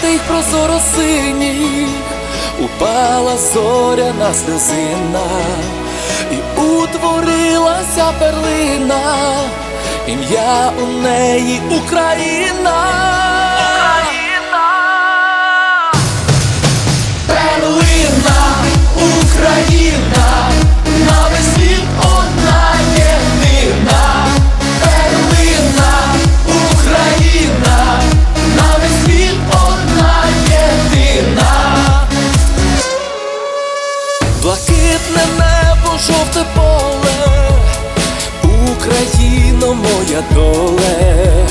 Святих прозоро синіх упала зоряна сльозина, і утворилася перлина, ім'я у неї Україна. Жовте поле, Україно, моя доле,